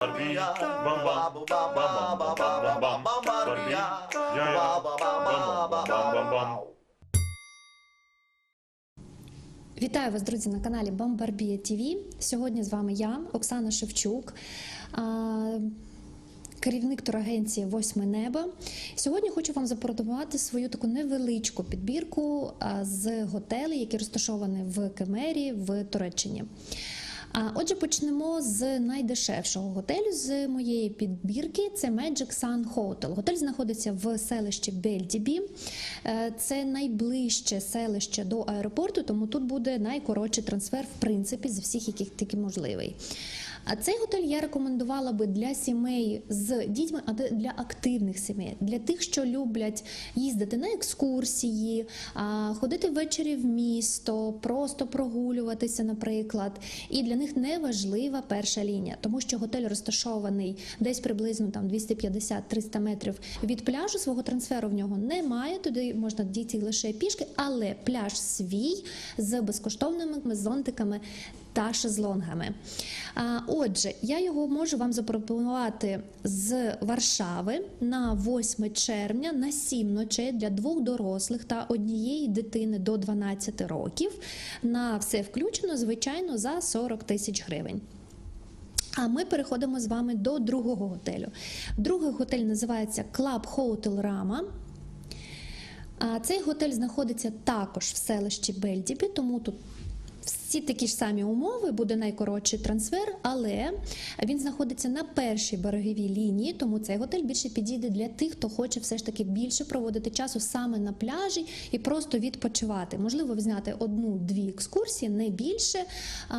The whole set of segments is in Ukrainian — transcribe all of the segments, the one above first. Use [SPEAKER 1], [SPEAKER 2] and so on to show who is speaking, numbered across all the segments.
[SPEAKER 1] Барбі, бам-бам, бам-бам-бам-бам-бам-бам, Барбі, я-я, бам-бам-бам-бам-бам.
[SPEAKER 2] Вітаю вас, друзі, на каналі Бомбарбія ТВ. Сьогодні з вами я, Оксана Шевчук. Керівник турагенції Восьме небо. Сьогодні хочу вам запропонувати свою таку невеличку підбірку з готелей, які розташовані в Кемері в Туреччині. Отже, почнемо з найдешевшого готелю з моєї підбірки. Це Magic Sun Hotel. Готель знаходиться в селищі Бельдібі. Е, Це найближче селище до аеропорту, тому тут буде найкоротший трансфер, в принципі, з всіх, яких тільки можливий. А цей готель я рекомендувала би для сімей з дітьми, а для активних сімей, для тих, що люблять їздити на екскурсії, ходити ввечері в місто, просто прогулюватися, наприклад. І для них не важлива перша лінія, тому що готель розташований десь приблизно там 250-300 метрів від пляжу. Свого трансферу в нього немає. Туди можна дійти лише пішки, але пляж свій з безкоштовними зонтиками та шезлонгами. Отже, я його можу вам запропонувати з Варшави на 8 червня на 7 ночей для двох дорослих та однієї дитини до 12 років. На все включено, звичайно, за 40 тисяч гривень. А ми переходимо з вами до другого готелю. Другий готель називається Club Hotel Rama. А цей готель знаходиться також в селищі Бельдібі, тому тут всі такі ж самі умови, буде найкоротший трансфер, але він знаходиться на першій береговій лінії, тому цей готель більше підійде для тих, хто хоче все ж таки більше проводити часу саме на пляжі і просто відпочивати. Можливо, взяти одну-дві екскурсії, не більше. А,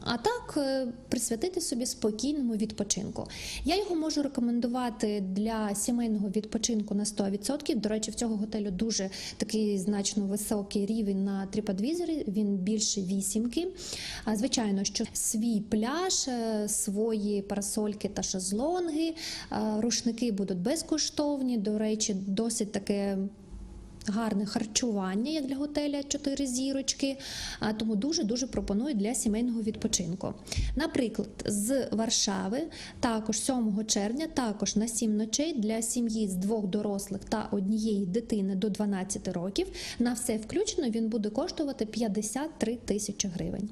[SPEAKER 2] а так е, присвятити собі спокійному відпочинку. Я його можу рекомендувати для сімейного відпочинку на 100%. До речі, в цього готелю дуже такий значно високий рівень на TripAdvisor, Він більше вісімки. Звичайно, що свій пляж, е, свої парасольки та шезлонги, е, рушники будуть безкоштовні. До речі, досить таке. Гарне харчування, як для готеля 4 зірочки, тому дуже-дуже пропоную для сімейного відпочинку. Наприклад, з Варшави, також 7 червня, також на 7 ночей для сім'ї з двох дорослих та однієї дитини до 12 років. На все включено він буде коштувати 53 тисячі гривень.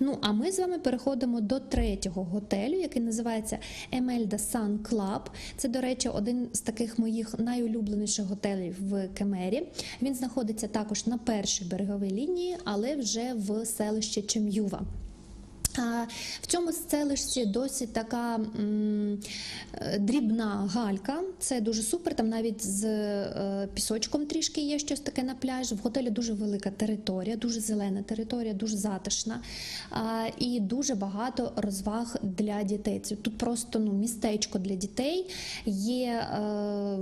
[SPEAKER 2] Ну а ми з вами переходимо до третього готелю, який називається Емельда Sun Club. Це, до речі, один з таких моїх найулюбленіших готелів в Кемері. Він знаходиться також на першій береговій лінії, але вже в селищі Чем'юва. В цьому селищі досі така дрібна галька. Це дуже супер. Там навіть з е, пісочком трішки є щось таке на пляжі. В готелі дуже велика територія, дуже зелена територія, дуже затишна і дуже багато розваг для дітей. Тут просто ну, містечко для дітей. Є е,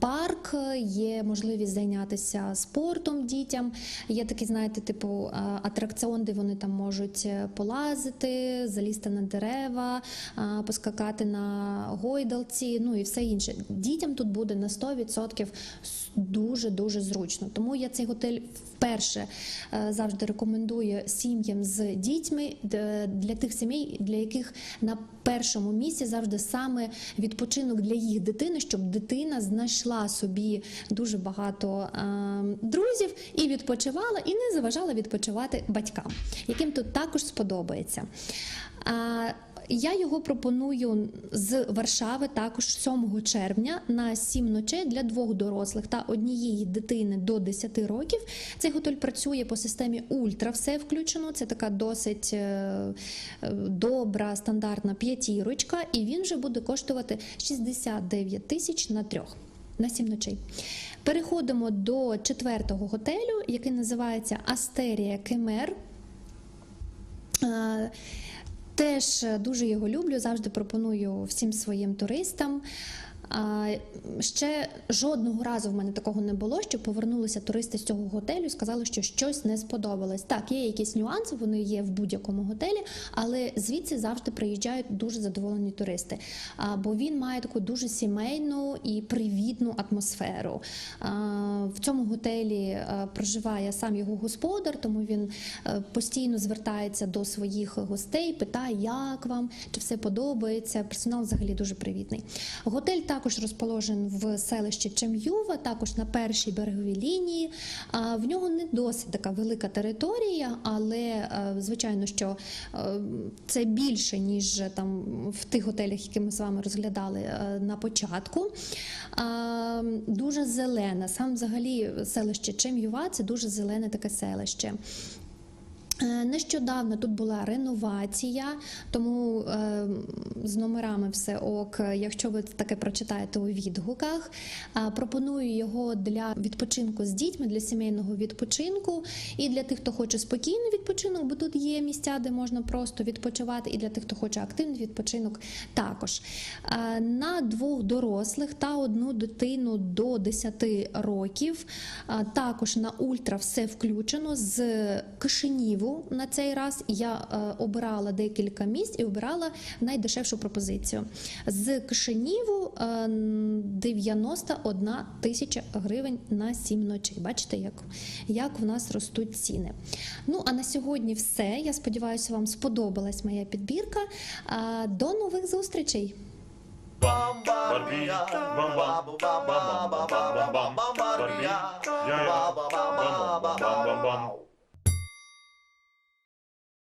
[SPEAKER 2] парк, є можливість зайнятися спортом дітям. Є такий, знаєте, типу е, атракціон, де вони там можуть полазити, залізти на дерева, поскакати на гойдалці, ну і все інше. Дітям тут буде на 100% дуже дуже зручно. Тому я цей готель вперше е, завжди рекомендую сім'ям з дітьми для тих сімей, для яких на першому місці завжди саме відпочинок для їх дитини, щоб дитина знайшла собі дуже багато е, друзів і відпочивала, і не заважала відпочивати батькам, яким тут також сподобається. Я його пропоную з Варшави також 7 червня на 7 ночей для двох дорослих та однієї дитини до 10 років. Цей готель працює по системі Ультра, все включено. Це така досить е, е, добра, стандартна п'ятірочка, і він вже буде коштувати 69 тисяч на трьох. На сім ночей. Переходимо до четвертого готелю, який називається Астерія Кемер. Теж дуже його люблю, завжди пропоную всім своїм туристам. Ще жодного разу в мене такого не було, що повернулися туристи з цього готелю і сказали, що щось не сподобалось. Так, є якісь нюанси, вони є в будь-якому готелі, але звідси завжди приїжджають дуже задоволені туристи. Бо він має таку дуже сімейну і привітну атмосферу. В цьому готелі е, проживає сам його господар, тому він е, постійно звертається до своїх гостей, питає, як вам, чи все подобається. Персонал взагалі дуже привітний. Готель також розположений в селищі Чем'юва, також на першій береговій лінії. В нього не досить така велика територія, але е, звичайно, що е, це більше ніж там в тих готелях, які ми з вами розглядали е, на початку. Дуже зелене. Сам взагалі селище Чем'юва це дуже зелене таке селище. Е, Нещодавно тут була реновація, тому е, з номерами все ок. Якщо ви таке прочитаєте у відгуках, Е, пропоную його для відпочинку з дітьми, для сімейного відпочинку, і для тих, хто хоче спокійний відпочинок, бо тут є місця, де можна просто відпочивати, і для тих, хто хоче активний відпочинок, також Е, на двох дорослих та одну дитину до 10 років. е, Також на ультра все включено з Кишиніву на цей раз. Я е, обирала декілька місць і обирала найдешевшу пропозицію. З Кишиніву е, 91 тисяча гривень на 7 ночей. Бачите, як, як в нас ростуть ціни. Ну а на сьогодні все. Я сподіваюся, вам сподобалась моя підбірка. Е, До нових зустрічей!
[SPEAKER 1] Barbie, bam bam, bam bam bam bam bam bam, Barbie, yeah,